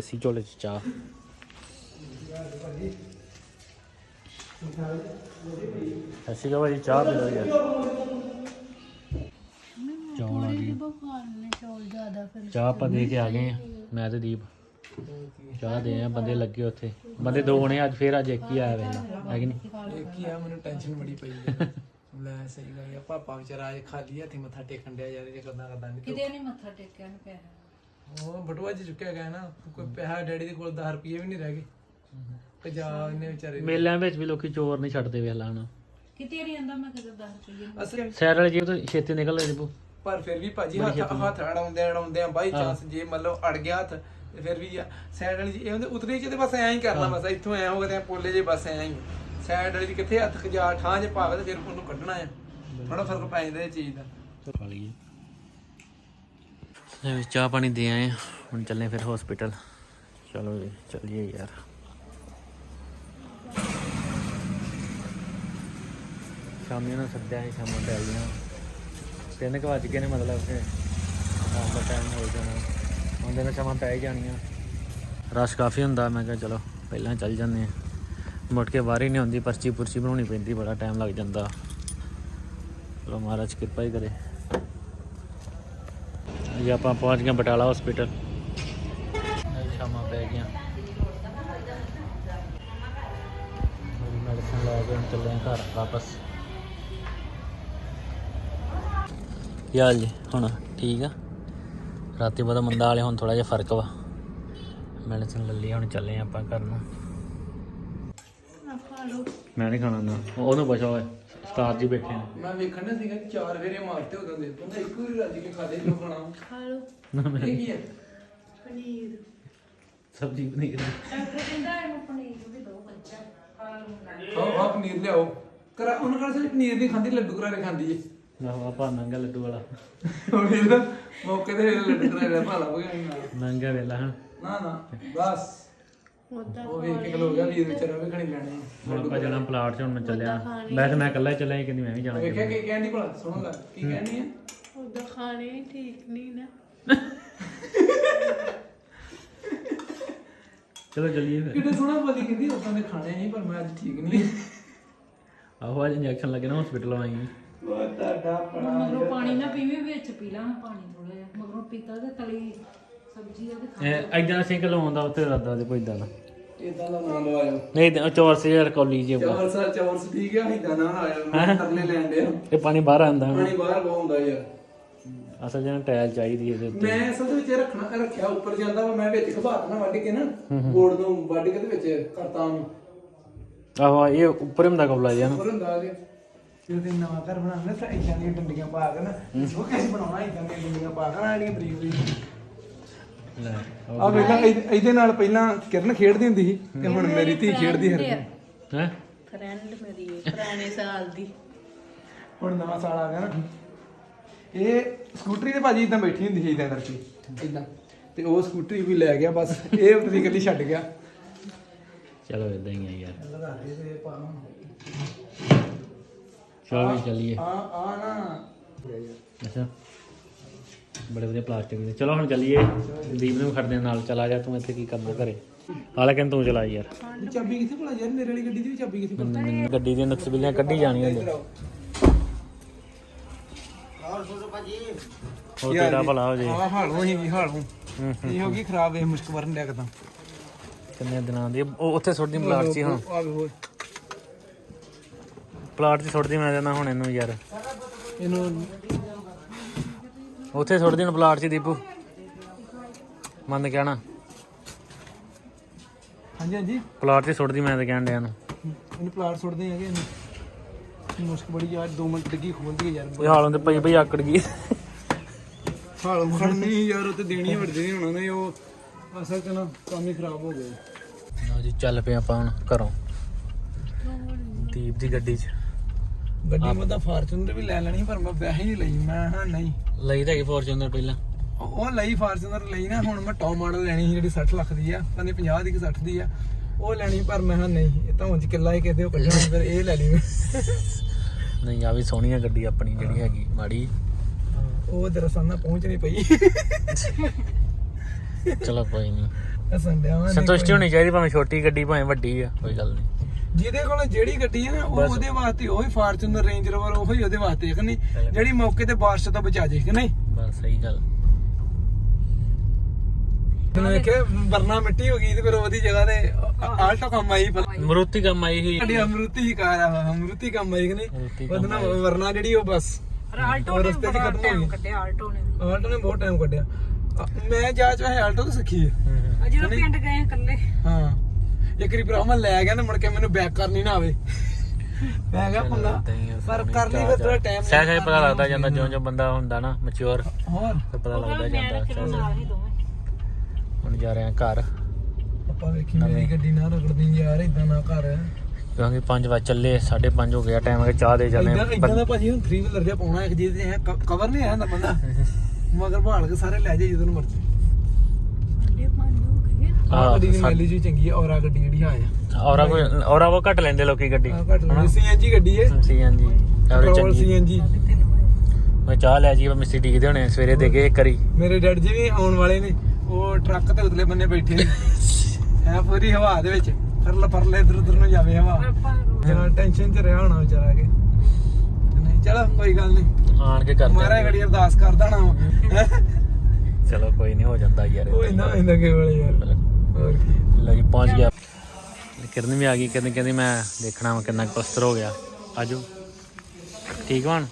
ਦੇਸੀ ਝੋਲੇ ਚ ਚਾਹ ਅਕਾਲ ਭਾਜੀ ਚਾਹ ਪੀ ਲਓ ਯਾਰ ਚੌਲ ਆ ਗਏ ਚੌਲ ਜ਼ਿਆਦਾ ਫਿਰ ਚਾਹ ਆਪਾਂ ਦੇ ਕੇ ਆ ਗਏ ਆ ਮੈਂ ਤੇ ਦੀਪ ਚਾਹ ਦੇ ਆ ਬੰਦੇ ਲੱਗੇ ਉੱਥੇ ਬੰਦੇ ਦੋ ਨੇ ਅੱਜ ਫੇਰ ਅੱਜ ਇੱਕ ਹੀ ਆਇਆ ਵੇਲਾ ਹੈ ਕਿ ਨਹੀਂ ਇੱਕ ਹੀ ਆ ਮੈਨੂੰ ਟੈਨਸ਼ਨ ਬੜੀ ਪਈ ਹੈ ਲੈ ਸਹੀ ਗੱਲ ਆ ਪਾਪਾ ਵਿਚਾਰਾ ਅੱਜ ਖਾਲੀ ਹੱਥੀ ਮੱਥਾ ਟੇਕਣ ਡਿਆ ਯਾਰ ਇਹ ਕਰਦਾ ਕਰਦਾ ਨਹੀਂ ਕਿਤੇ ਨਹੀਂ ਮੱਥਾ ਟੇਕਿਆ ਨੂੰ ਪਿਆ ਉਹ ਬਟੂਆ ਚ ਚੁੱਕਿਆ ਗਿਆ ਨਾ ਕੋਈ ਪੈਸਾ ਡੈਡੀ ਦੇ ਕੋਲ 10 ਰੁਪਏ ਵੀ ਨਹੀਂ ਰਹਿ ਗਏ। ਪੰਜਾਬ ਨੇ ਵਿਚਾਰੇ ਮੇਲਿਆਂ ਵਿੱਚ ਵੀ ਲੋਕੀ ਚੋਰ ਨਹੀਂ ਛੱਡਦੇ ਵੇਲਾ ਹੁਣ ਕਿਤੇ ਨਹੀਂ ਆਂਦਾ ਮੈਂ ਕਿਤੇ 10 ਰੁਪਏ ਅਸਲ ਸੈਰ ਵਾਲੇ ਜੀਬ ਤੋਂ ਛੇਤੀ ਨਿਕਲ ਲੈ ਦੀਪੂ ਪਰ ਫਿਰ ਵੀ ਭਾਜੀ ਹੱਥ ਹੱਥ ਅੜਾਉਂਦੇ ਅੜਾਉਂਦੇ ਆ ਬਾਈ ਚਾਂਸ ਜੇ ਮਤਲਬ ਅੜ ਗਿਆ ਹੱਥ ਤੇ ਫਿਰ ਵੀ ਆ। ਸਾਈਡ ਵਾਲੀ ਜੀ ਇਹ ਹੁੰਦੇ ਉਤਰੀ ਚ ਤੇ ਬਸ ਐਂ ਹੀ ਕਰਨਾ ਬਸ ਇੱਥੋਂ ਐਂ ਹੋ ਗਏ ਤੇ ਪੋਲੇ ਜੇ ਬਸ ਐਂ ਹੀ। ਸਾਈਡ ਵਾਲੀ 'ਚ ਕਿੱਥੇ ਹੱਥ ਖਜਾ ਠਾਂ ਜੇ ਪਾਵੇ ਤੇ ਫਿਰ ਉਹਨੂੰ ਕੱਢਣਾ ਆ। ਥੋੜਾ ਫ਼ਰਕ ਪੈ ਜਾਂਦਾ ਇਹ ਚੀਜ਼ ਦਾ। ਖਾ ਲਈਏ ਚਾਹ ਪਾਣੀ ਦੇ ਆਏ ਹੁਣ ਚੱਲੇ ਫਿਰ ਹਸਪੀਟਲ ਚਲੋ ਜੀ, ਚੱਲੀਏ ਯਾਰ। ਸ਼ਾਮੀ ਨੂੰ ਸੱਦਿਆ ਸੀ, ਸ਼ਾਮਾਂ ਪੈ ਗਈਆਂ ਤਿੰਨ ਕੁ ਵੱਜ ਗਏ ਨੇ ਮਤਲਬ ਕਿ। ਸ਼ਾਮ ਦਾ ਟਾਈਮ ਹੋ ਜਾਣਾ। ਹੁੰਦੇ ਨੇ ਸ਼ਾਮਾਂ ਪੈ ਹੀ ਜਾਣੀਆਂ। ਰਸ਼ ਕਾਫੀ ਹੁੰਦਾ, ਮੈਂ ਕਿਹਾ ਚਲੋ, ਪਹਿਲਾਂ ਚੱਲ ਜਾਂਦੇ ਆ ਮੁੜ ਕੇ ਵਾਰੀ ਨਹੀਂ ਹੁੰਦੀ ਪਰਚੀ ਪੁਰਚੀ ਬਣਾਉਣੀ ਪੈਂਦੀ, ਬੜਾ ਟਾਈਮ ਲੱਗ ਜਾਂਦਾ। ਚਲੋ ਮਹਾਰਾਜ ਕਿਰਪਾ ਹੀ ਕਰੇ। ਜੀ ਆਪਾਂ ਪਹੁੰਚ ਗਏ ਬਟਾਲਾ ਹਸਪੀਟਲ ਸ਼ਾਮਾਂ ਪੈ ਗਈਆਂ। ਮੈਡੀਸਨ ਲੈ ਕੇ ਹੁਣ ਚੱਲੇ ਹਾਂ ਘਰ ਵਾਪਸ। ਕੀ ਹਾਲ ਜੀ? ਹੁਣ ਠੀਕ ਆ? ਰਾਤੀ ਬੜਾ ਮੰਦਾ ਵਾਲੇ ਹੁਣ ਥੋੜਾ ਜਿਹਾ ਫ਼ਰਕ ਵਾ। ਮੈਡੀਸਨ ਲੈ ਲਈ ਹੁਣ ਚੱਲੇ ਹਾਂ ਆਪਾਂ ਘਰ ਨੂੰ। ਮੈਂ ਨਹੀਂ ਖਾਣਾ ਨਾ। ਉਹਨੂੰ ਪੁੱਛੋ ਓਏ। ਸਟਾਰ ਜੀ ਬੈਠੇ ਨੇ। ਮੈਂ ਵੇਖਣ ਨਾ ਸੀਗਾ ਚਾਰ ਫੇਰੇ ਮਾਰਤੇ ਉਦੋਂ ਦੇ ਬੰਦਾ ਇੱਕੋ ਹੀ ਰੱਜ ਕੇ ਖਾਦੇ ਜੋ ਖਾਣਾ। ਖਾ ਲਓ। ਨਾ ਮੈਂ ਇਹ ਕੀ ਹੈ? ਪਨੀਰ। ਸਬਜ਼ੀ ਪਨੀਰ। ਡਾਕਟਰ ਕਹਿੰਦਾ ਇਹਨੂੰ ਪਨੀਰ ਵੀ ਦੋ ਬੱਚਾ। ਖਾ ਲਓ। ਖਾਓ ਖਾਓ ਪਨੀਰ ਲਿਆਓ। ਕਰਾ ਉਹਨਾਂ ਕਰ ਸੇ ਪਨੀਰ ਨਹੀਂ ਖਾਂਦੀ ਲੱਡੂ ਕਰਾਰੇ ਖਾਂਦੀ ਏ? ਨਾ ਆਪਾਂ ਨੰਗਾ ਲੱਡੂ ਵਾਲਾ। ਉਹ ਵੇਖ ਮੌਕੇ ਤੇ ਲੱਡੂ ਕਰਾਰੇ ਭਾਲਾ ਹੋ ਗਿਆ ਨਾਲ। ਨੰਗਾ ਵੇਲਾ ਹਾਂ ਨਾ ਨਾ ਬਸ। ਉਦਾਂ ਉਹ ਵੇਖ ਕੇ ਖਲੋ ਗਿਆ ਵੀਰ ਵਿਚਾਰਾ ਵੀ ਖਣੀ ਲੈਣੇ ਆ। ਹੁਣ ਆਪਾਂ ਜਾਣਾ ਪਲਾਟ 'ਚ ਹੁਣ ਮੈਂ ਚੱਲਿਆ। ਮੈਂ ਤੇ ਮੈਂ ਇਕੱਲਾ ਹੀ ਚੱਲਿਆ ਸੀ, ਕਹਿੰਦੀ ਮੈਂ ਵੀ ਜਾਣਾ ਵੇਖਿਆ ਕਿ ਕਹਿੰਦੀ ਭਲਾ? ਸੁਣ ਲੈ ਕੀ ਕਹਿੰਦੀ ਹੈ ਉਦਾਂ ਖਾਣੇ ਠੀਕ ਨਹੀਂ ਨਾ। ਚਲੋ ਚੱਲੀਏ ਫਿਰ। ਕਿਤੇ ਸੋਹਣਾ ਬੋਲੀ ਕਹਿੰਦੀ ਉਦਾਂ ਦੇ ਖਾਣੇ ਨਹੀਂ ਪਰ ਮੈਂ ਅੱਜ ਠੀਕ ਨਹੀਂ। ਆਹੋ ਅੱਜ ਇੰਜੈਕਸ਼ਨ ਲੱਗੇ ਨਾ ਹਸਪੀਟਲ ਆਈ ਉਹ ਤੁਹਾਡਾ ਮਗਰੋਂ ਪਾਣੀ ਨਾ ਪੀਵੇਂ ਵਿੱਚ ਪੀ ਲਾਂ ਪਾਣੀ ਥੋੜਾ ਜਿਹਾ। ਮਗਰੋਂ ਪੀਤਾ ਤੇ ਤਲੀ। ਦਾ ਤੇ ਐਦਾਂ ਸਿੰਘ ਲਾਉਂਦਾ ਉੱਤੇ ਰੱਦਾ ਦੇ ਕੋਈ ਇਦਾਂ ਦਾ। ਇਦਾਂ ਦਾ ਨਾਂ ਲਵਾਇਓ ਨਹੀਂ ਤੇ ਚੌਰ ਸੇ ਯਾਰ ਕੌਲੀ ਜੇ ਚੌਰ ਸਰ ਚੌਰ ਸ ਠੀਕ ਆ ਇਦਾਂ ਨਾ ਆਇਆ ਤਰਲੇ ਲੈਣ ਦੇ ਇਹ ਪਾਣੀ ਬਾਹਰ ਆਂਦਾ ਪਾਣੀ ਬਾਹਰ ਬਹੁੰਦਾ ਯਾਰ ਅਸਲ ਜਨ ਟਾਇਲ ਚਾਹੀਦੀ ਇਹਦੇ ਉੱਤੇ। ਮੈਂ ਅਸਲ ਦੇ ਵਿੱਚ ਰੱਖਣਾ ਰੱਖਿਆ ਉੱਪਰ ਜਾਂਦਾ ਵਾ ਮੈਂ ਵਿੱਚ ਘਬਾਤ ਨਾ ਵੱਢ ਕੇ ਨਾ ਬੋਰਡ ਨੂੰ ਵੱਢ ਕੇ ਤੇ ਵਿੱਚ ਕਰਤਾ ਆਹੋ ਇਹ ਉੱਪਰ ਹੁੰਦਾ ਕੌਲਾ ਜਿਹਾ ਨਾ। ਉੱਪਰ ਹੁੰਦਾ ਉਹਦੇ। ਜਦੋਂ ਨਵਾਂ ਘਰ ਬਣਾਉਣਾ ਤਾਂ ਇਦਾਂ ਦੀਆਂ ਡੰਡੀਆਂ ਪਾ ਕੇ ਨਾ ਉਹ ਕਿਸ ਬਣਾਉਣਾ ਇਦਾਂ ਦੀਆਂ ਡੰਡੀਆਂ ਪਾ ਕੇ ਨਾ ਜਿਹੜੀਆਂ ਬਰੀਕ ਬਰੀਕ ਲੈ ਆ ਵੇਖਾਂ ਇਹਦੇ ਨਾਲ ਪਹਿਲਾਂ ਕਿਰਨ ਖੇਡਦੀ ਹੁੰਦੀ ਸੀ ਤੇ ਹੁਣ ਮੇਰੀ ਧੀ ਖੇਡਦੀ ਹਰ ਹੈ? ਫਰੈਂਡ ਮੇਰੀ ਪੁਰਾਣੇ ਸਾਲ ਦੀ। ਹੁਣ ਨਵਾਂ ਸਾਲ ਆ ਗਿਆ ਨਾ। ਇਹ ਸਕੂਟਰੀ ਤੇ ਭਾਜੀ ਇਦਾਂ ਬੈਠੀ ਹੁੰਦੀ ਸੀ ਇਦਾਂ ਕਰਕੇ ਇਦਾਂ ਤੇ ਉਹ ਸਕੂਟਰੀ ਵੀ ਲੈ ਗਿਆ ਬਸ ਇਹ ਉਤਰੀ ਗੱਲੀ ਛੱਡ ਗਿਆ। ਚਲੋ ਇਦਾਂ ਹੀ ਆ ਯਾਰ। ਲਗਾ ਦੇ ਤੇ ਪਾ ਚਲੋ ਵੀ ਚੱਲੀਏ। ਆ ਆ ਨਾ। ਅੱਛਾ। ਬੜੇ ਵਧੀਆ ਪਲਾਸਟਿਕ ਦੇ। ਚਲੋ ਹੁਣ ਚੱਲੀਏ। ਦੀਪ ਨੂੰ ਖੜਦੇ ਨਾਲ। ਚਲਾ ਜਾ ਤੂੰ ਇੱਥੇ ਕੀ ਕਰਦਾ ਘਰੇ। ਹਾਲੇ ਕਹਿੰਦਾ ਤੂੰ ਚਲਾ ਯਾਰ। ਚਾਬੀ ਕਿੱਥੇ ਭਲਾ ਯਾਰ? ਮੇਰੇ ਵਾਲੀ ਗੱਡੀ ਦੀ ਵੀ ਚਾਬੀ ਕਿੱਥੇ ਭਲਾ? ਮੈਨੂੰ ਗੱਡੀ ਦੀਆਂ ਨਕਸਬੀਲੀਆਂ ਕੱਢੀ ਜਾਣੀਆਂ ਨੇ। ਉਹ ਤੇਰਾ ਭਲਾ ਹੋ ਜੇ। ਆ ਹਾਲ ਹੋਈ ਵੀ ਹਾਲ ਹੋ ਹੂੰ, ਇਹ ਹੋ ਗਈ? ਖਰਾਬ ਇਹ ਮੁਸ਼ਕ ਵਰਨ ਡਿਆ ਕਦਾਂ? ਕਿੰਨੇ ਦਿਨਾਂ ਦੀ ਉਹ ਉੱਥੇ ਸੁੱਟਦੀ ਪਲਾਟ 'ਚ ਹੀ ਹੁਣ ਆ ਪਲਾਟ 'ਚ ਸੁੱਟਦੀ ਮੈਂ ਦੇਣਾ ਹੁਣ ਇਹਨੂੰ ਯਾਰ। ਇਹਨੂੰ ਉੱਥੇ ਸੁੱਟਦੀ ਹੁਣ ਪਲਾਟ 'ਚ ਦੀਪੂ। ਮੰਨ ਕਹਿਣਾ। ਹਾਂਜੀ ਹਾਂਜੀ। ਪਲਾਟ 'ਚ ਸੁੱਟਦੀ ਮੈਂ ਤਾਂ ਕਹਿਣ ਡਿਆ ਨੂੰ। ਇਹਨੂੰ ਪਲਾਟ ਸੁੱਟਦੇ ਹੈਗੇ ਇਹਨੂੰ। ਮੁਸ਼ਕ ਬੜੀ ਯਾਰ 2 ਮਿੰਟ ਡਿੱਗੀ ਖੋਲਦੀ ਹੈ ਯਾਰ। ਉਹ ਹਾਲ ਹੁੰਦੇ ਪਈ ਪਈ ਆਕੜ ਗਈ। ਹਾਲ ਖੜਨੀ ਯਾਰ ਉਹ ਤੇ ਦੇਣੀ ਵੜਦੀ ਨਹੀਂ ਹੋਣਾ ਨੇ ਉਹ ਅਸਲ ਚ ਨਾ ਕੰਮ ਹੀ ਖਰਾਬ ਹੋ ਗਿਆ ਲਓ ਜੀ ਚੱਲ ਪਏ ਆਪਾਂ ਹੁਣ ਘਰੋਂ। ਦੀਪ ਦੀ ਗੱਡੀ 'ਚ। ਗੱਡੀ ਮੈਂ ਤਾਂ ਫਾਰਚੂਨਰ ਵੀ ਲੈ ਲੈਣੀ ਪਰ ਮੈਂ ਵੈਸੇ ਹੀ ਨਹੀਂ ਲਈ ਮੈਂ ਹਾਂ ਨਹੀਂ। ਲਈ ਤਾਂ ਹੈਗੀ ਫੋਰਚੂਨਰ ਪਹਿਲਾਂ। ਉਹ ਲਈ ਫਾਰਚੂਨਰ ਲਈ ਨਾ ਹੁਣ ਮੈਂ ਟੌਪ ਮਾਡਲ ਲੈਣੀ ਸੀ ਜਿਹੜੀ 60 ਲੱਖ ਦੀ ਆ ਪਤਾ 50 ਦੀ ਕਿ 60 ਦੀ ਆ। ਉਹ ਲੈਣੀ ਪਰ ਮੈਂ ਹਾਂ ਨਹੀਂ ਇਹ ਤਾਂ ਉਂਝ ਕਿੱਲਾ ਹੀ ਕਿਤੇ ਉਹ ਕੱਢਣਾ ਫਿਰ ਇਹ ਲੈ ਲਈ ਨਹੀਂ ਆ ਵੀ ਸੋਹਣੀ ਆ ਗੱਡੀ ਆਪਣੀ ਜਿਹੜੀ ਹੈਗੀ ਮਾੜੀ। ਉਹ ਦਰਅਸਲ ਨਾ ਪਹੁੰਚ ਨਹੀਂ ਪਈ। ਚਲੋ ਕੋਈ ਨਹੀਂ। ਸੰਤੁਸ਼ਟੀ ਹੋਣੀ ਚਾਹੀਦੀ ਭਾਵੇਂ ਛੋਟੀ ਗੱਡੀ ਭਾਵੇਂ ਵੱਡੀ ਆ ਕੋਈ ਗੱਲ ਨਹੀਂ ਜਿਹਦੇ ਕੋਲ ਜਿਹੜੀ ਗੱਡੀ ਹੈ ਨਾ ਉਹ ਬਸ। ਉਹਦੇ ਵਾਸਤੇ ਉਹੀ ਫਾਰਚੂਨਰ ਰੇਂਜ ਰੋਵਰ ਉਹੀ ਉਹਦੇ ਵਾਸਤੇ ਹੈ ਕਿ ਨਹੀਂ? ਬਿਲਕੁਲ। ਜਿਹੜੀ ਮੌਕੇ ਤੇ ਬਾਰਿਸ਼ ਤੋਂ ਬਚਾ ਜੇ ਕਿ ਨਹੀਂ? ਬਸ ਸਹੀ ਗੱਲ। ਤੈਨੂੰ ਵੇਖਿਆ ਵਰਨਾ ਮਿੱਟੀ ਹੋ ਗਈ ਤੇ ਫਿਰ ਉਹਦੀ ਜਗ੍ਹਾ ਤੇ ਆਲਟੋ ਕੰਮ ਆਈ ਮਰੂਤੀ ਕੰਮ ਆਈ ਹੋਈ। ਸਾਡੀ ਅਮਰੂਤੀ ਹੀ ਕਾਰ ਆ ਅਮਰੂਤੀ ਕੰਮ ਆਈ ਕਿ ਨਹੀਂ? ਉਹਦੇ ਵਰਨਾ ਜਿਹੜੀ ਉਹ ਬਸ। ਆਲਟੋ ਨੇ ਰਸਤੇ 'ਚ ਬੜਾ ਖਤਮ ਹੋ ਟਾਈਮ ਗਈ। ਕੱਢਿਆ ਆਲਟੋ ਨੇ ਆਲਟੋ ਨੇ ਬਹੁਤ ਟਾਈਮ ਕੱਢਿਆ। ਅ, ਮੈਂ ਜਾ ਚਾਹੇ ਆਲਟੋ ਤੋਂ ਸਿੱਖੀ ਹੈ। ਹੂੰ ਹੂੰ। ਆ ਜਦੋਂ ਪਿੰਡ ਗਏ ਇਕੱਲੇ। ਹਾਂ। ਇੱਕ ਵਾਰੀ ਭਰਾ ਮੈਂ ਲੈ ਗਿਆ ਨਾ ਮੁੜ ਕੇ ਮੈਨੂੰ ਬੈਕ ਕਰਨੀ ਨਾ ਆਵੇ। ਮੈਂ ਕਿਹਾ ਪੰਗਾ ਏਦਾਂ ਹੀ ਆ, ਪਰ ਸੋਹਣੀ ਕਰਨੀ ਚਾਹ ਫਿਰ ਥੋੜਾ ਚਾਹ। ਟਾਈਮ ਸਹਿ ਸਹਿ ਪਤਾ ਲੱਗਦਾ ਜਾਂਦਾ ਜਿਉਂ ਜਿਉਂ ਬੰਦਾ ਹੁੰਦਾ ਨਾ ਮੈਚੁਰ ਹੋਰ? ਫਿਰ ਪਤਾ ਲੱਗਦਾ ਜਾਂਦਾ ਸਹਿ ਸਹਿ। ਨਾਲ ਹੀ ਦੋਵੇਂ। ਹੁਣ ਜਾ ਰਹੇ ਆ ਘਰ। ਆਪਾਂ ਵੇਖੀ ਮੇਰੀ ਗੱਡੀ ਨਾ ਰਗੜਦੀ ਯਾਰ ਇਦਾਂ ਨਾ ਕਰ ਕਿਉਂਕਿ 5 ਵਜੇ ਚੱਲੇ 5:30 ਹੋ ਗਿਆ ਟਾਈਮ ਹੈ ਚਾਹ ਦੇ ਜਾਂਦੇ ਇਦਾਂ ਇਦਾਂ ਦਾ ਭਾਜੀ ਹੁਣ 3 ਵੀਲਰ ਜਿਹਾ ਪਾਉਣਾ ਇੱਕ ਜਿਹਦੇ ਹੈ ਕਵਰ ਨਹੀਂ ਆਇਆ ਹੁੰਦਾ ਬੰਦਾ। ਮਗਰ ਭਾਲ ਕੇ ਸਾਰੇ ਲੈ ਜਾਈ ਜਦੋਂ ਨੂੰ ਮਰਜ਼ੀ। ਆਹ ਗੱਡੀ ਦੀ ਮਾਈਲੇਜ ਵੀ ਚੰਗੀ ਹੈ ਔਰਾ ਗੱਡੀ ਜਿਹੜੀ ਆ। ਔਰਾ ਕੋਈ ਔਰਾ ਉਹ ਘੱਟ ਲੈਂਦੇ ਲੋਕੀ ਗੱਡੀ ਆ ਘੱਟ ਸੀਐਨਜੀ ਗੱਡੀ ਹੈ ਸੀ ਹਾਂਜੀ ਐਵਰੇਜ ਚੰਗੀ। ਸੀਐਨਜੀ ਮੈਂ ਚਾਹ ਲੈ ਜੀ ਮਿਸਤਰੀ ਡੀਕਦੇ ਹੋਣੇ ਸਵੇਰੇ ਦੇ ਕੇ ਇੱਕ ਵਾਰੀ। ਮੇਰੇ ਡੈਡ ਜੀ ਵੀ ਆਉਣ ਵਾਲੇ ਨੇ ਉਹ ਟਰੱਕ ਤੇ ਉਤਲੇ ਬੰਨੇ ਬੈਠੇ ਨੇ। ਹੈ ਪੂਰੀ ਹਵਾ ਦੇ ਵਿੱਚ ਫਰਲ ਫਰਲੇ ਇਧਰ ਉਧਰ ਨੂੰ ਜਾਵੇ ਹਵਾ। ਜਨਾ ਟੈਨਸ਼ਨ ਚ ਰਿਹਾ ਹੋਣਾ ਵਿਚਾਰਾ ਕੇ ਨਹੀਂ ਚਲੋ ਕੋਈ ਗੱਲ ਨਹੀਂ। ਆਣ ਕੇ ਕਰਦੇ। ਮਾਰਾ ਘੜੀ ਅਰਦਾਸ ਕਰਦਾ ਨਾ ਚਲੋ ਕੋਈ ਨਹੀਂ ਹੋ ਜਾਂਦਾ ਯਾਰ। ਉਹ ਇੰਨਾ ਇੰਨਾ ਕੇ ਵਾਲੇ ਯਾਰ। ਹੋਰ ਕੀ। ਪਹੁੰਚ ਗਿਆ। ਕਿਰਨ ਵੀ ਆ ਗਈ, ਕਹਿੰਦੀ ਕਹਿੰਦੀ ਮੈਂ ਦੇਖਣਾ ਵਾ ਕਿੰਨਾ ਕੁ ਹੋ ਗਿਆ। ਆਜੋ। ਠੀਕ ਹੋਣ?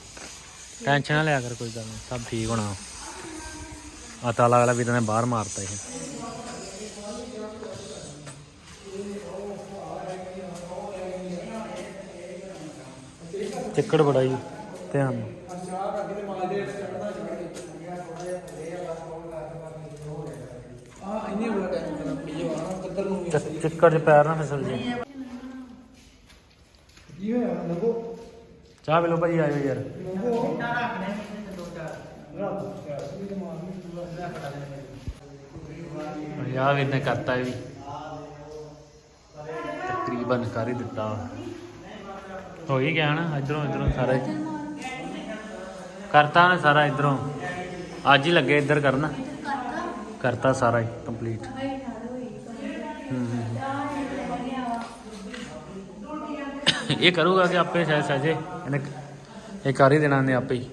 ਟੈਨਸ਼ਨ ਨਾ ਲਿਆ ਕਰ, ਕੋਈ ਗੱਲ ਨਹੀਂ। ਸਭ ਠੀਕ ਹੋਣਾ ਆ ਤਾਲਾ ਵਾਲਾ ਵੀ ਤਾਂ ਬਾਹਰ ਮਾਰਤਾ ਇਹ। ਚਿੱਕੜ ਬੜਾ ਜੀ, ਧਿਆਨ ਨਾਲ। ਆ ਇੰਨੇ ਬੜਾ ਟਾਈਮ ਕਰਨਾ ਪਈ ਆ ਕਿੱਧਰ ਨੂੰ ਵੀ ਚ- ਚਿੱਕੜ 'ਚ ਪੈਰ ਨਾ ਫਿਸਲ ਜੇ। ਕੀ ਹੋਇਆ ਲਗੋ ਚਾਹ ਪੀ ਲਓ ਭਾਜੀ ਆਇਓ ਯਾਰ। ਯਾਰ ਵੀ ਇਹਨੇ ਕਰਤਾ ਇਹ ਵੀ। ਤਕਰੀਬਨ ਕਰ ਹੀ ਦਿੱਤਾ। ਹੋ ਹੀ ਗਿਆ ਨਾ ਇਧਰੋਂ ਇਧਰੋਂ ਸਾਰਾ। ਕਰਤਾ ਨੇ ਸਾਰਾ ਇਧਰੋਂ। ਅੱਜ ਹੀ ਲੱਗੇ ਇੱਧਰ ਕਰਨ। ਕਰਤਾ ਸਾਰਾ ਹੀ ਕੰਪਲੀਟ ਇਹ ਕਰੂਗਾ ਕਿ ਆਪੇ ਸ਼ਾਇਦ ਸਹਜੇ। ਇਹਨੇ ਇਹ ਕਰ ਹੀ ਦੇਣਾ ਨੇ ਆਪੇ ਹੀ।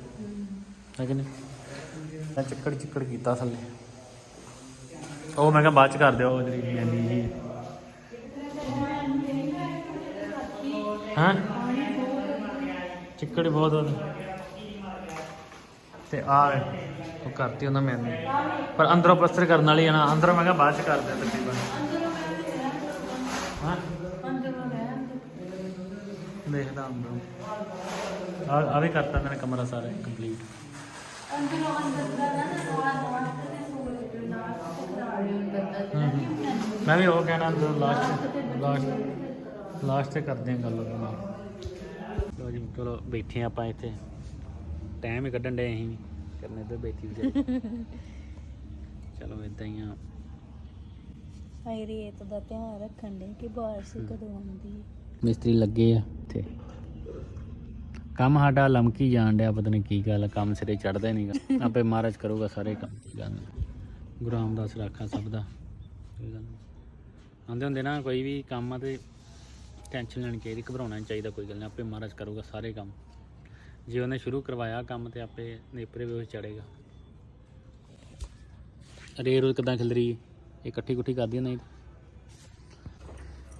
ਹੈ ਕਿ ਨਹੀਂ? ਮੈਂ ਚੱਕੜ ਚੱਕੜ ਕੀਤਾ ਥੱਲੇ। ਉਹ ਮੈਂ ਕਿਹਾ ਬਾਅਦ ਚ ਕਰ ਦਿਓ, ਉਹ ਜਿਹੜੀ ਮੈਂਦੀ ਜੀ ਹਾਂ? ਚਿੱਕੜ ਬਹੁਤ ਉਹਦੇ। ਤੇ ਆ ਉਹ ਕਰਤੀ ਉਹਨਾਂ ਮੈਂ ਪਰ ਅੰਦਰੋਂ ਪਲਸਤਰ ਕਰਨ ਵਾਲੀ ਆ ਨਾ, ਅੰਦਰੋਂ ਮੈਂ ਕਿਹਾ ਬਾਅਦ ਚ ਕਰ ਦਿਓ ਤਕਰੀਬਨ। ਹਾਂ? ਦੇਖਦਾ ਅੰਦਰੋਂ ਆ ਆ ਵੀ ਕਰਤਾ ਮੈंने ਕਮਰਾ ਸਾਰਾ ਕੰਪਲੀਟ ਮੈਂ ਵੀ ਉਹ ਕਹਿਣਾ ਅੰਦਰ ਲਾਸਟ ਲਾਸਟ ਲਾਸਟ ਤੇ ਕਰਦੇ ਹਾਂ ਗੱਲ ਉਹਦੇ ਨਾਲ। ਲੋ ਜੀ ਚਲੋ ਬੈਠੇ ਆਪਾਂ ਇੱਥੇ। ਟਾਈਮ ਹੀ ਕੱਢਣ ਦੇ ਅਸੀਂ ਕਰਨੇ ਤੇ ਬੈਠੀ ਵਿਚਾਰੀ। ਚਲੋ ਇਦਾਂ ਹੀ ਆ। ਹਾਏ ਰੇਤ ਦਾ ਧਿਆਨ ਰੱਖਣ ਦੇ ਕਿ ਬਾਰਿਸ਼ ਕਦੋਂ ਆਉਂਦੀ ਹੈ। ਮਿਸਤਰੀ ਲੱਗੇ ਆ ਇੱਥੇ। ਕੰਮ ਸਾਡਾ ਲਮਕੀ ਜਾਣ ਡਿਆ ਪਤਾ ਨਹੀਂ ਕੀ ਗੱਲ ਆ, ਕੰਮ ਸਿਰੇ ਚੜਦਾ ਨਹੀਂਗਾ ਆਪੇ ਮਹਾਰਾਜ ਕਰੂਗਾ ਸਾਰੇ ਕੰਮ ਕੀ ਗੱਲ। ਨੀ। ਗੁਰੂ ਰਾਮਦਾਸ ਰਾਖਾ ਸਭ ਦਾ। ਆਂਦੇ ਹੁੰਦੇ ਨਾ ਕੋਈ ਵੀ ਕੰਮ ਆ ਤੇ ਟੈਨਸ਼ਨ ਲੈਣੀ ਚਾਹੀਦੀ ਘਬਰਾਉਣਾ ਨਹੀਂ ਚਾਹੀਦਾ ਕੋਈ ਗੱਲ ਨਹੀਂ ਆਪੇ ਮਹਾਰਾਜ ਕਰੂਗਾ ਸਾਰੇ ਕੰਮ। ਜੇ ਉਹਨੇ ਸ਼ੁਰੂ ਕਰਵਾਇਆ ਕੰਮ ਤੇ ਆਪੇ ਨੇਪਰੇ ਵੀ ਉਹ ਚੜੇਗਾ। ਰੇ ਰੋਜ਼ ਕਿਦਾਂ ਖਿਲ ਰਹੀ ਹੈ ਇਹ ਇਕੱਠੀ ਇਕੱਠੀ ਕਰਦੀ ਨਹੀਂ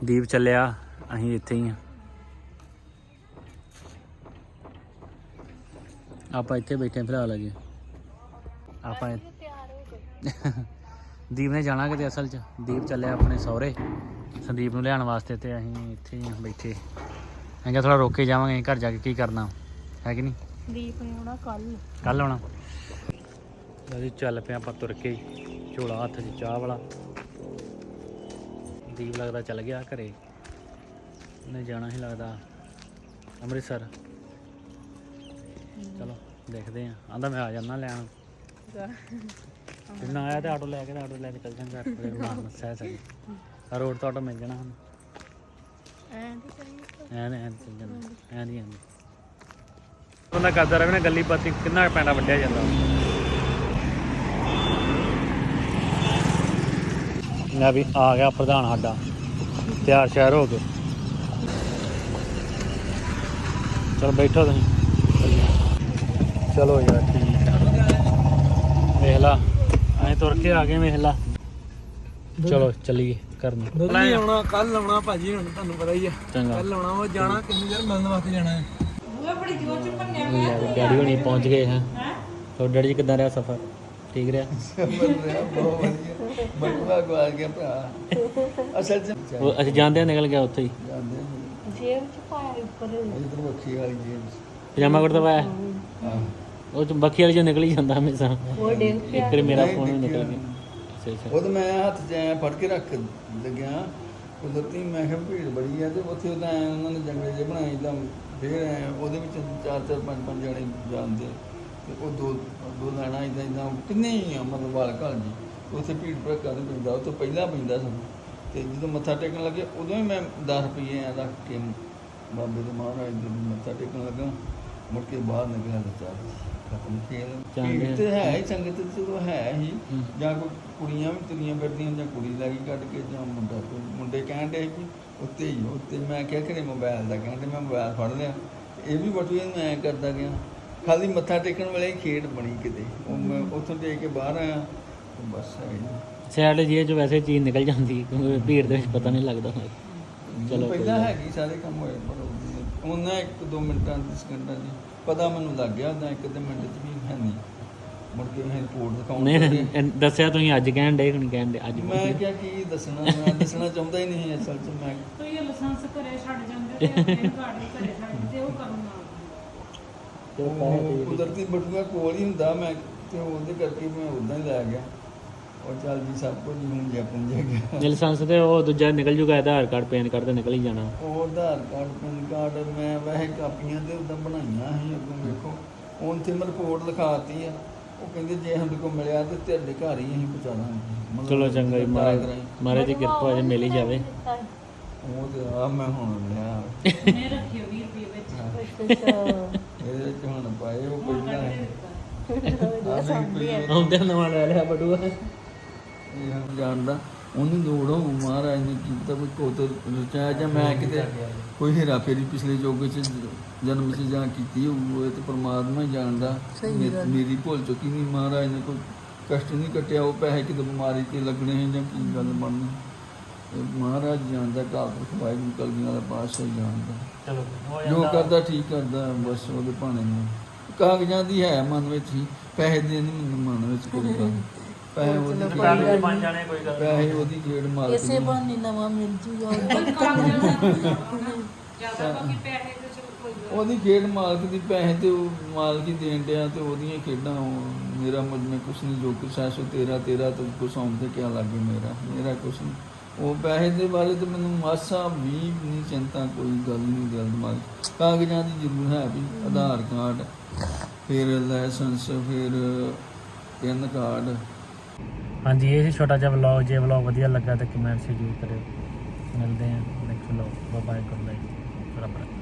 ਦੀਪ ਚੱਲਿਆ ਅਸੀਂ ਇੱਥੇ ਹੀ ਆ। ਆਪਾਂ ਇੱਥੇ ਬੈਠੇ ਹਾਂ ਫਿਲਹਾਲ ਅਜੇ। ਆਪਾਂ ਇ- ਦੀਪ ਨੇ ਜਾਣਾ ਕਿਤੇ ਅਸਲ 'ਚ। ਦੀਪ ਚੱਲਿਆ ਆਪਣੇ ਸਹੁਰੇ। ਸੰਦੀਪ ਨੂੰ ਲਿਆਉਣ ਵਾਸਤੇ ਤੇ ਅਸੀਂ ਇੱਥੇ ਹੀ ਆ ਬੈਠੇ। ਅਸੀਂ ਕਿਹਾ ਥੋੜਾ ਰੋਕ ਜਾਵਾਂਗੇ ਅਸੀਂ ਘਰ ਜਾ ਕੇ ਕੀ ਕਰਨਾ। ਹੈ ਕਿ ਨਹੀਂ? ਦੀਪ ਨੇ ਆਉਣਾ ਕੱਲ ਕੱਲ ਆਉਣਾ। ਜੀ ਚੱਲ ਪਿਆ ਆਪਾਂ ਤੁਰ ਕੇ ਹੀ। ਝੋਲਾ ਹੱਥ 'ਚ ਚਾਹ ਵਾਲਾ। ਦੀਪ ਲੱਗਦਾ ਚੱਲ ਗਿਆ ਘਰੇ। ਉਹਨੇ ਜਾਣਾ ਹੀ ਲੱਗਦਾ। ਅੰਮ੍ਰਿਤਸਰ। ਚਲੋ ਦੇਖਦੇ ਆ ਆਂਦਾ ਮੈਂ ਆ ਜਾਣਾ ਲੈਣ। ਜੇ ਨਾ ਆਇਆ ਤੇ ਆਟੋ ਲੈ ਕੇ ਤੇ ਆਟੋ ਲੈ ਕੇ ਚੱਲ ਜਾਂਗਾ। ਆਪਣੇ ਰੂਮ ਸਹਿ ਸਕੇ। ਆ ਰੋਡ ਤੋਂ ਆਟੋ ਮਿਲ ਜਾਣਾ ਸਾਨੂੰ। ਐਂ ਦੀ ਕਰੀ ਐਨ ਐਨ ਚੱਲ ਜਾਂਦਾ। ਐਨ ਹੀ ਐਨ ਬੰਦਾ ਕਰਦਾ ਰਹੇ ਨਾ ਗੱਲੀ ਬਾਤੀ ਕਿੰਨਾ ਪੈਂਡਾ ਵੱਢਿਆ ਜਾਂਦਾ। ਲੈ ਵੀ ਆ ਗਿਆ ਪ੍ਰਧਾਨ ਸਾਡਾ ਤਿਆਰ ਸ਼ਹਿਰ ਹੋ ਕੇ। ਚਲ ਬੈਠੋ ਤੁਸੀਂ। ਚਲੋ ਯਾਰ ਠੀਕ ਵੇਖ ਲਾ ਅਸੀਂ ਤੁਰ ਕੇ ਆ ਗਏ ਵੇਖ ਲਾ। ਚਲੋ ਚੱਲੀਏ ਕਰਨ ਦੁੱਧ ਨਹੀਂ ਆਉਣਾ ਕੱਲ ਆਉਣਾ ਭਾਜੀ ਹੁਣ ਤੁਹਾਨੂੰ ਪਤਾ ਹੀ ਆ। ਚੰਗਾ। ਕੱਲ ਆਉਣਾ ਵਾ ਜਾਣਾ ਕਿੰਨੀ ਦੇਰ ਮਿਲਣ ਵਾਸਤੇ ਜਾਣਾ ਹੈ। ਉਹ ਬੜੀ ਜੋਰ ਚ ਭੰਨਿਆ ਡੈਡੀ ਹੁਣੀ ਪਹੁੰਚ ਗਏ ਹੈ? ਹੋਰ ਡੈਡੀ ਜੀ ਕਿੱਦਾਂ ਰਿਹਾ ਸਫ਼ਰ? ਠੀਕ ਰਿਹਾ? ਬਹੁਤ ਵਧੀਆ। ਬਟੂਆ ਗਵਾ ਗਿਆ ਭਰਾ ਅਸਲ ਚ ਉਹ ਅਸੀਂ ਜਾਂਦੇ ਨਿਕਲ ਗਿਆ ਉੱਥੇ ਹੀ? ਜਾਂਦੇ ਜੇਬ ਚ ਪਾਇਆ ਉੱਪਰ। ਇਧਰ ਵੱਖੀ ਵਾਲੀ ਜੇਮਸ ਪਜਾਮਾ ਕੁੜਤਾ ਪਾਇਆ? ਹਾਂ। ਉਹ ਚ ਬੱਖੀ ਵਾਲੀ ਚੋਂ ਨਿਕਲ ਹੀ ਜਾਂਦਾ ਹਮੇਸ਼ਾ। ਉਹ ਡਿੱਗ ਪਿਆ। ਇੱਕ ਮੇਰਾ ਫੋਨ ਵੀ ਨਿਕਲ। ਗਿਆ। ਉਹ ਤਾਂ ਮੈਂ ਹੱਥ 'ਚ ਐਂ ਫੜ ਕੇ ਰੱਖ ਲੱਗਿਆ। ਕੁਦਰਤੀ ਮੈਂ ਕਿਹਾ ਭੀੜ ਬੜੀ ਆ ਤੇ ਉੱਥੇ ਉਹਦਾ ਉਹਨਾਂ ਨੇ ਜੰਗਲੇ ਜਿਹੇ ਬਣਾਏ ਤਾਂ ਫੇਰ ਉਹਦੇ ਵਿੱਚ ਚਾਰ ਚਾਰ ਪੰਜ ਪੰਜ ਜਣੇ ਜਾਂਦੇ। ਤੇ ਉਹ ਦੋ ਦੋ ਲੈਣਾ ਇਦਾਂ ਇਦਾਂ ਕਿੰਨੇ ਹੀ ਆ ਮਤਲਬ ਵਾਲ ਘਲ ਜੀ। ਉੱਥੇ ਭੀੜ ਭੜਕਾ ਨਹੀਂ ਪੈਂਦਾ ਉਹ ਤੋਂ ਪਹਿਲਾਂ ਪੈਂਦਾ ਸਭ ਤੇ ਜਦੋਂ ਮੱਥਾ ਟੇਕਣ ਲੱਗੇ ਉਦੋਂ ਹੀ ਮੈਂ 10 ਰੁਪਏ ਐਂ ਰੱਖ ਕੇ ਬਾਬੇ ਦੇ ਮਹਾਰਾਜ ਦੇ ਮੱਥਾ ਟੇਕਣ ਲੱਗਾ। ਮੁੜ ਕੇ ਬਾਹਰ ਨਿਕਲਿਆ ਤਾਂ ਚਾਰ ਖਤਮ ਖੇਲ ਭੀੜ ਤੇ ਹੈ ਹੀ ਸੰਗਤ ਤੇ ਜਦੋਂ ਹੈ ਹੀ। ਜਾਂ ਕੋਈ ਕੁੜੀਆਂ ਵੀ ਤੁਰੀਆਂ ਫਿਰਦੀਆਂ ਜਾਂ ਕੁੜੀ ਲੱਗੀ ਕੱਢ ਕੇ ਜਾਂ ਮੁੰਡਾ ਮੁੰਡੇ ਕਹਿਣ ਦੇ ਕਿ ਉੱਤੇ ਹੀ ਉੱਤੇ ਮੈਂ ਕਿਹਾ ਕਿ ਮੋਬਾਈਲ ਦਾ ਕਹਿੰਦੇ ਮੈਂ ਮੋਬਾਈਲ ਫੜ ਲਿਆ। ਇਹ ਵੀ ਬਟੂਏ ਐਂ ਕਰਦਾ ਗਿਆ। ਖਾਲੀ ਮੱਥਾ ਟੇਕਣ ਵੇਲੇ ਹੀ ਖੇਡ ਬਣੀ ਕਿਤੇ। ਉਹ ਮੈਂ ਉੱਥੋਂ ਟੇਕ ਕੇ ਬਾਹਰ ਆਇਆ ਤੇ ਬਸ ਹੈ। ਸਾਈਡ ਜੇ ਚ ਵੈਸੇ ਚੀਜ਼ ਨਿਕਲ ਜਾਂਦੀ ਕਿਉਂਕਿ ਭੀੜ ਦੇ ਵਿੱਚ ਪਤਾ ਨਹੀਂ ਲੱਗਦਾ ਚਲੋ ਪਹਿਲਾਂ ਹੈਗੀ ਸਾਰੇ ਕੰਮ ਹੋਏ ਪਰ ਉਹ- ਉਹਨਾਂ ਇੱਕ ਦੋ ਮਿੰਟਾਂ ਦੀ ਸਕਿੰਟਾਂ ਦੀ ਪਤਾ ਮੈਨੂੰ ਲੱਗ ਗਿਆ ਉਹਦਾ ਇੱਕ ਅੱਧੇ ਮਿੰਟ ਚ ਵੀ ਹੈ ਨਹੀਂ। ਮੁੜ ਕੇ ਮੈਂ ਰਿਪੋਰਟ ਦਿਖਾਉਣ ਦੱਸਿਆ ਤੁਸੀਂ ਅੱਜ ਕਹਿਣ ਡੇ ਹੁਣ ਕਹਿਣ ਡੇ ਅੱਜ ਮੈਂ ਕਿਹਾ ਕੀ ਦੱਸਣਾ ਮੈਂ ਦੱਸਣਾ ਚਾਹੁੰਦਾ ਹੀ ਨਹੀਂ ਅਸਲ ਚ ਮੈਂ ਤੁਸੀਂ ਲਾਇਸੈਂਸ ਘਰੇ ਛੱਡ ਜਾਂਦੇ ਤੇ ਆਪਣੇ ਕਾਰਡ ਵੀ ਘਰੇ ਛੱਡ ਦਿੰਦੇ ਉਹ ਕਰਨ ਨਾਲ ਉਹ ਕੁਦਰਤੀ ਬਟੂਆ ਕੋਲ ਹੀ ਹੁੰਦਾ ਮੈਂ ਤੇ ਉਹਦੇ ਕਰਕੇ ਮੈਂ ਉਦਾਂ ਹੀ ਲੈ ਗਿਆ। ਉਹ ਚੱਲ ਜੀ ਸਭ ਕੁਝ ਹੁਣ ਜਪਨ ਜੇਗਾ ਲਾਇਸੈਂਸ ਤੇ ਉਹ ਦੂਜਾ ਨਿਕਲ ਜੂਗਾ ਆਧਾਰ ਕਾਰਡ ਪੈਨ ਕਾਰਡ ਤੇ ਨਿਕਲ ਹੀ ਜਾਣਾ। ਉਹ ਆਧਾਰ ਕਾਰਡ ਪੈਨ ਕਾਰਡ ਮੈਂ ਵੈਸੇ ਕਾਪੀਆਂ ਤੇ ਉਦਾਂ ਬਣਾਈਆਂ ਸੀ ਅੱਗੋਂ ਵੇਖੋ। ਹੁਣ ਤੇ ਮੈਂ ਰਿਪੋਰਟ ਲਿਖਾਤੀ ਆ। ਉਹ ਕਹਿੰਦੇ ਜੇ ਸਾਡੇ ਕੋਲ ਮਿਲਿਆ ਤੇ ਤੁਹਾਡੇ ਘਰ ਹੀ ਅਸੀਂ ਪਹੁੰਚਾ ਦਾਂਗੇ। ਮਤਲਬ ਚਲੋ ਚੰਗਾ ਜੀ ਮਹਾਰਾਜ ਦੀ ਕਿਰਪਾ ਜੇ ਮਿਲ ਹੀ ਜਾਵੇ। ਉਹ ਤੇ ਆ ਮੈਂ ਹੁਣ ਲਿਆ। ਮੈਂ ਰੱਖਿਓ 20 ਰੁਪਏ ਵਿੱਚ। ਇਹਦੇ ਵਿੱਚ ਹੁਣ ਪਾਏ ਉਹ ਪਹਿਲਾਂ ਆ ਸਾਹਮਣੇ ਆਉਂਦੇ ਨਵਾਂ ਲੈ ਲਿਆ ਬਟੂਆ। ਇਹ ਹਮ ਜਾਣਦਾ ਉਹਨੂੰ ਲੋੜ ਹੋ ਮਹਾਰਾਜ ਨੇ ਕੀਤਾ ਕੋਈ ਕੋਤਰ ਰਚਾਇਆ ਜਾਂ ਮੈਂ ਕਿਤੇ ਕੋਈ ਹੇਰਾ ਫੇਰੀ ਪਿਛਲੇ ਯੁੱਗ ਚ ਜਨਮ ਚ ਜਾਂ ਕੀਤੀ ਇਹ ਤੇ ਪ੍ਰਮਾਤਮਾ ਹੀ ਜਾਣਦਾ। ਮੇਰੀ ਭੁੱਲ ਚੁੱਕੀ ਨਹੀਂ ਮਹਾਰਾਜ ਨੇ ਕੋਈ ਕਸ਼ਟ ਨਹੀਂ ਕੱਟਿਆ ਉਹ ਪੈਸੇ ਕਿਤੇ ਬਿਮਾਰੀ ਤੇ ਲੱਗਣੇ ਜਾਂ ਕੀ ਗੱਲ ਬਣਨੀ। ਤੇ ਮਹਾਰਾਜ ਜਾਣਦਾ ਕਾਲ ਪੁਰਖ ਵਾਹਿਗੁਰੂ ਕਲਗੀਆਂ ਦਾ ਪਾਤਸ਼ਾਹ ਜਾਣਦਾ। ਚਲੋ ਹੋ ਜੋ ਕਰਦਾ ਠੀਕ ਕਰਦਾ ਬਸ ਉਹਦੇ ਭਾਣੇ ਨੂੰ। ਕਾਗ ਜਾਂਦੀ ਹੈ ਮਨ ਵਿੱਚ ਹੀ ਪੈਸੇ ਦੇ ਨਹੀਂ ਮਨ ਵਿੱਚ ਕੋਈ ਗੱਲ ਪੈਸੇ ਉਹਦੀ ਦੁਕਾਨ ਤੇ ਜਾਣੇ ਕੋਈ ਗੱਲ ਪੈਸੇ ਉਹਦੀ ਗੇੜ ਮਾਰ ਇਸੇ ਬਹਾਨੇ ਨਵਾਂ ਮਿਲ ਜੂਗਾ। ਜ਼ਿਆਦਾ ਉਹਦੀ ਖੇਡ ਮਾਲਕ ਦੀ ਪੈਸੇ ਤੇ ਉਹ ਮਾਲਕ ਹੀ ਦੇਣ ਡਿਆ ਤੇ ਉਹਦੀਆਂ ਖੇਡਾਂ ਉਹ ਮੇਰਾ ਮੁਝ ਮੈਂ ਕੁਛ ਨਹੀਂ ਜੋ ਕੁਛ ਹੈ ਤੇਰਾ ਤੇਰਾ ਤੁਮ ਕੋ ਸੌਂਪ ਤੇ ਕਿਆ ਲਾਗੇ ਮੇਰਾ? ਮੇਰਾ ਕੁਛ ਨਹੀਂ। ਉਹ ਪੈਸੇ ਦੇ ਬਾਰੇ ਤੇ ਮੈਨੂੰ ਮਾਸਾ ਵੀ ਨਹੀਂ, ਚਿੰਤਾ ਕੋਈ ਗੱਲ ਨਹੀਂ, ਦਿਲ ਦਿਮਾਗ ਕਾਗਜ਼ਾਂ ਦੀ ਜ਼ਰੂਰ ਹੈ ਵੀ, ਆਧਾਰ ਕਾਰਡ, ਫਿਰ ਲਾਇਸੈਂਸ, ਫਿਰ ਪੈਨ ਕਾਰਡ। ਹਾਂਜੀ, ਇਹ ਸੀ ਛੋਟਾ ਜਿਹਾ ਵਲੌਗ, ਜੇ ਵਲੌਗ ਵਧੀਆ ਲੱਗਾ ਤਾਂ ਕਮੈਂਟ ਜ਼ਰੂਰ ਕਰਿਓ। ਮਿਲਦੇ ਹਾਂ next vlog. Bye good night ਰੱਬ ਰੱਖੇ।